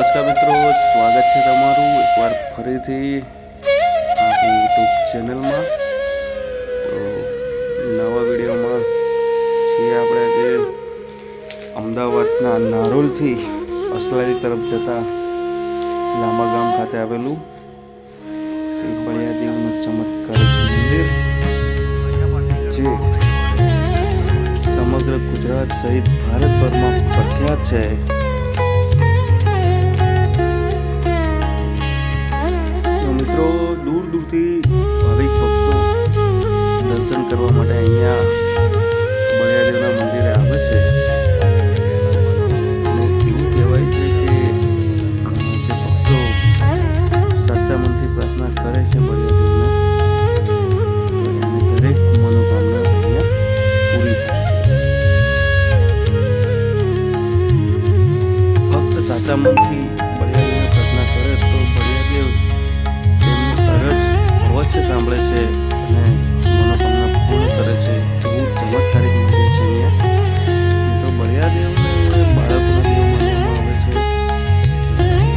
નમસ્કાર મિત્રો, સ્વાગત છે તમારું એકવાર ફરીથી આપણી યુટ્યુબ ચેનલમાં. નવા વિડીયોમાં છીએ આપણે આજે અમદાવાદના નારોલથી અસલાજી તરફ જતા લાંબા ગામ ખાતે આવેલું બળિયાદેવનું ચમત્કારિક મંદિર, જે સમગ્ર ગુજરાત સહિત ભારતભરમાં પ્રખ્યાત છે. સાચા મનથી બળિયાદેવને પ્રાર્થના કરે તો બળિયાદેવ તેમની અરજ અવશ્ય સાંભળે છે અને મનોકામના પૂર્ણ કરે છે એવું ચમત્કારિક મંદિર છે અહીંયા. તો બળિયાદેવને બાળકોના દેવ માનવામાં આવે છે.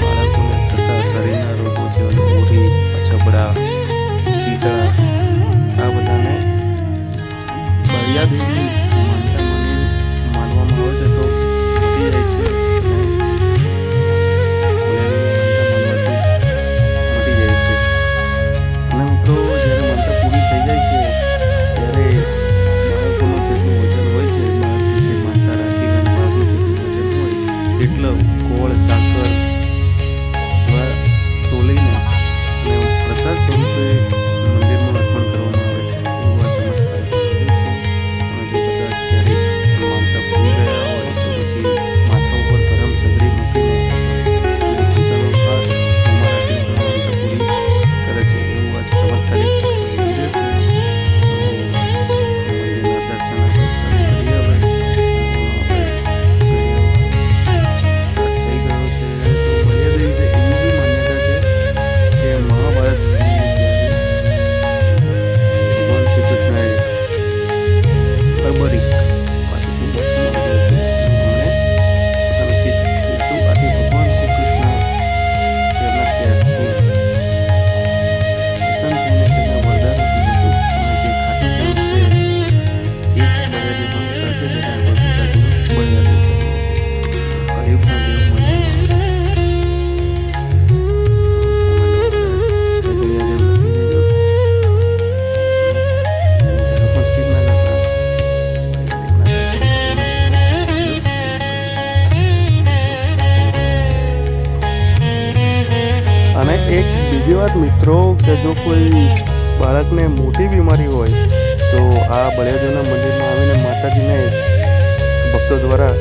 બાળકોને થતા શરીરના રોગો જેવા ઓરી અછબડા, શીતળા, આ બધાને બળિયાદેવની મિત્રો કે જો કોઈ બાળકને મોટી બીમારી હોય, તો આ બળિયાદેવના મંદિરમાં આવીને માતાજીને ભક્તો દ્વારા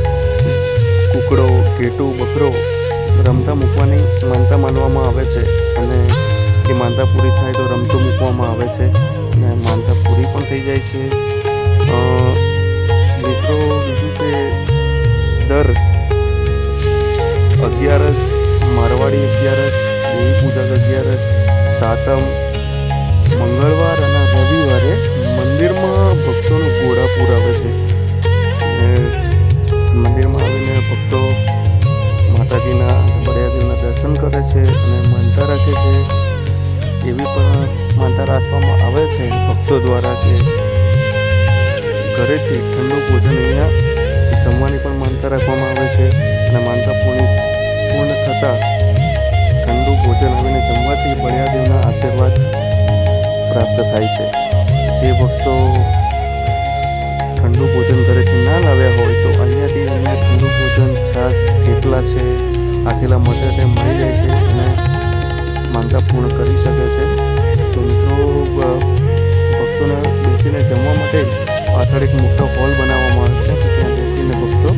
કુકડો, ઘેટું, બકરો રમતા મૂકવાની માનતા માનવામાં આવે છે અને એ માનતા પૂરી થાય તો રમતો મૂકવામાં આવે છે અને માનતા પૂરી પણ થઈ જાય છે. મિત્રો, બીજું કે દર અગિયારસ, મારવાડી અગિયારસ, દેવી પૂજક અગિયારસ સાતમ મંગળવાર અને રવિવારે મંદિરમાં ભક્તોનું ઘોડાપૂર આવે છે. અને મંદિરમાં આવીને ભક્તો માતાજીના બળિયાદેવના દર્શન કરે છે અને માનતા રાખે છે. એવી પણ માનતા રાખવામાં આવે છે ભક્તો દ્વારા કે ઘરેથી ઠંડુ ભોજન અહીંયા જમવાની પણ માનતા રાખવામાં આવે છે અને માનતા પૂર્ણ પૂર્ણ થતાં ઠંડુ ભોજન આવીને જમવાથી બળિયાદેવના આશીર્વાદ પ્રાપ્ત થાય છે. જે ભક્તો ઠંડુ ભોજન ઘરેથી ના લાવ્યા હોય તો અહીંયાથી એમને ઠંડુ ભોજન છાશ, થેપલા છે, આથેલા મજા છે, મળી જાય છે અને માનતા પૂર્ણ કરી શકે છે. તો મિત્રો ભક્તોને બેસીને જમવા માટે પાછળ એક મોટો હોલ બનાવવામાં આવે છે. ત્યાં બેસીને ભક્તો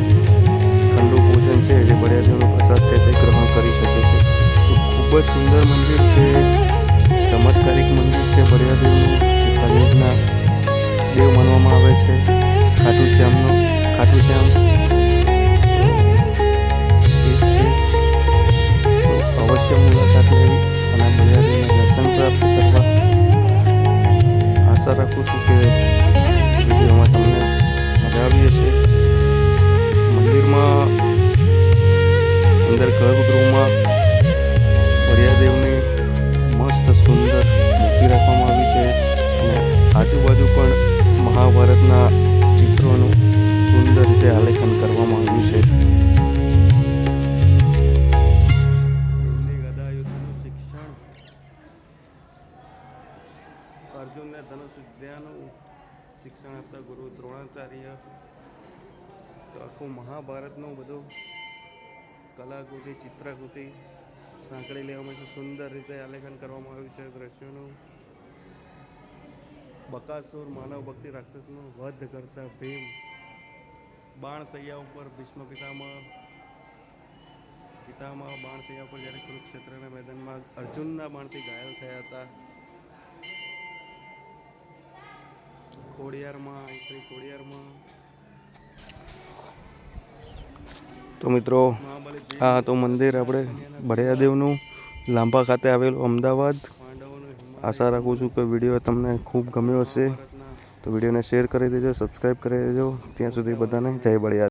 ઠંડુ ભોજન છે, જે બળિયાજીનો પ્રસાદ છે, તે ગ્રહણ કરી શકે છે. ખૂબ જ સુંદર મંદિર છે. ચમત્કારિક મંદિર છે ભરિયાદેવનું ભરિયાદના દેવ માનવામાં આવે છે, ખાટુ શ્યામનું, ખાટુ શ્યામ. અવશ્ય મુલાકાત લેવી અને ભરિયાદેવના દર્શન પ્રાપ્ત કરવા આશા રાખું છું કે આજુબાજુ પણ મહાભારતના ચિત્રોનું સુંદર રીતે આલેખન કરવામાં આવ્યું છે. અર્જુનને ધનુષ વિદ્યાનું શિક્ષણ આપતા ગુરુ દ્રોણાચાર્ય તો આખું મહાભારતનું બધું કલાકૃતિ, ચિત્રકૃતિ સાંકળી લેવામાં છે. સુંદર રીતે આલેખન કરવામાં આવ્યું છે. દ્રશ્યોનું બકાસુર માનવ પક્ષી રાક્ષસનો વધ કરતા ભીમ બાણ સૈયા ઉપર ભીષ્મ પિતામાં પિતામાં બાણ સૈયા ઉપર જ્યારે કુરુક્ષેત્રના મેદાનમાં અર્જુનના બાણથી ઘાયલ થયા હતા. ખોડિયારમાં શ્રી ખોડિયારમાં. તો મિત્રો, આ તો મંદિર આપણે ભડિયાદેવનું લાંબા ખાતે આવેલું અમદાવાદ. આશા રાખું છું કે વીડિયો તમને ખૂબ ગમ્યો હશે. તો વિડીયોને શેર કરી દેજો સબસ્ક્રાઈબ કરી દેજો. ત્યાં સુધી બધાને જય બળિયા